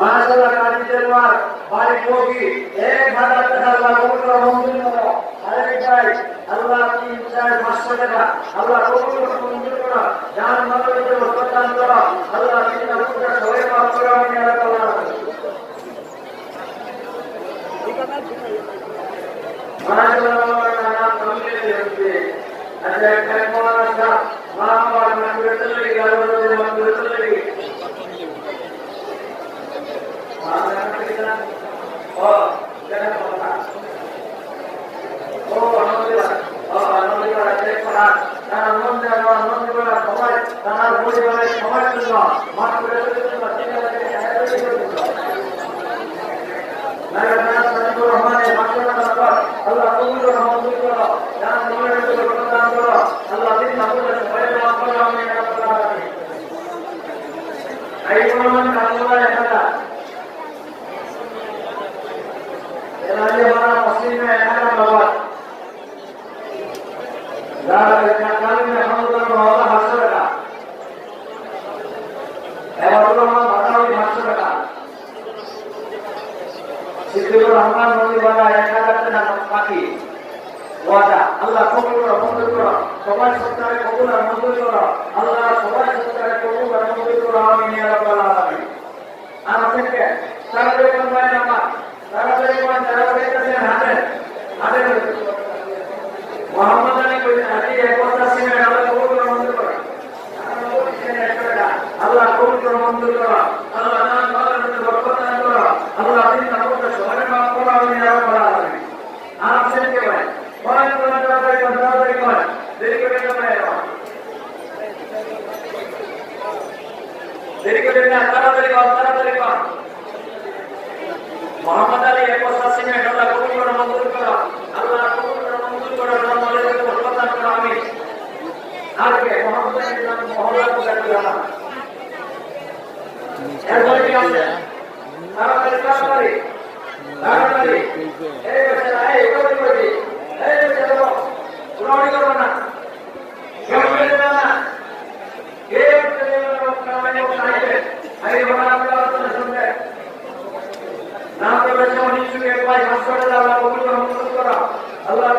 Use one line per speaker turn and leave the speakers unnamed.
মাশাআল্লাহ কাজী ভাই কবি এক হাজার টাকা আল্লাহ মঞ্জুর করো আরেক ভাই আল্লাহ তিন চার পাঁচশো টাকা আল্লাহ কবুল জান মানবীয় প্রদান করো আল্লাহ তিন আপনার সবাই মাফ করে আমি আল্লাহ মাশাআল্লাহ নাম কমিয়ে দিয়েছে আচ্ছা একটা কোন আছে মা বাবা না করে চলে গেল মা করে চলে গেল আল্লাহ কবুল করো মঞ্জুর করো জান মনের ভিতরে প্রদান করো আল্লাহ দিন আপনাদের সবাই মাফ করো আমি আল্লাহ এই মহান আল্লাহ এখানে এলাহি মারা মুসলিমে এখানে বাবা যারা কালিমে হামদুল্লাহ মাওলা হাসো টাকা এবার রহমান বাদাউই হাসো টাকা সিদ্দিকুর রহমান নদীবালা এক হাজার টাকা বাকি ওয়াদা। আল্লাহ কবুল করো মঞ্জুর করো। সবাই সত্তারে কবুল আর মঞ্জুর করো। আল্লাহ সবাই সত্তারে কবুল আমি নিয়ে রাখব আমাদেরকে তাড়াতাড়ি কোন ভাই আমার তাড়াতাড়ি কোন তাড়াতাড়ি কাছে হাতে হাতে মোহাম্মদ আলী কইতে আদি এক কথা সিনে আল্লাহ কবুল করো মঞ্জুর করো আল্লাহ কবুল করো মঞ্জুর করো আল্লাহ নাম ভালো বরকত দান করো আল্লাহ দিন আমাকে সবাই মাফ করো আমি ইয়া রাব্বাল আলামিন আমাদেরকে ভাই কোরআন কোরআন তাড়াতাড়ি কোন তাড়াতাড়ি কোন দেরি করে না দেরি করে না তাড়াতাড়ি কর তাড়াতাড়ি কর। মোহাম্মদ আলী এক বছর সিনে আল্লাহ কবুল করো, মঞ্জুর করো। আল্লাহ কবুল করো, মঞ্জুর করো, নাম বলে দিতে বরকত দান করো আমি আজকে মোহাম্মদ আলী নাম মহল্লা পূজা করি আমার এরপরে কি আছে? তাড়াতাড়ি তাড়াতাড়ি। তাড়াতাড়ি। এই বেচারা এই কবি না করলে যেমন ইচ্ছুকে পাই হাসপাতালে আল্লাহ কবুল করা আল্লাহ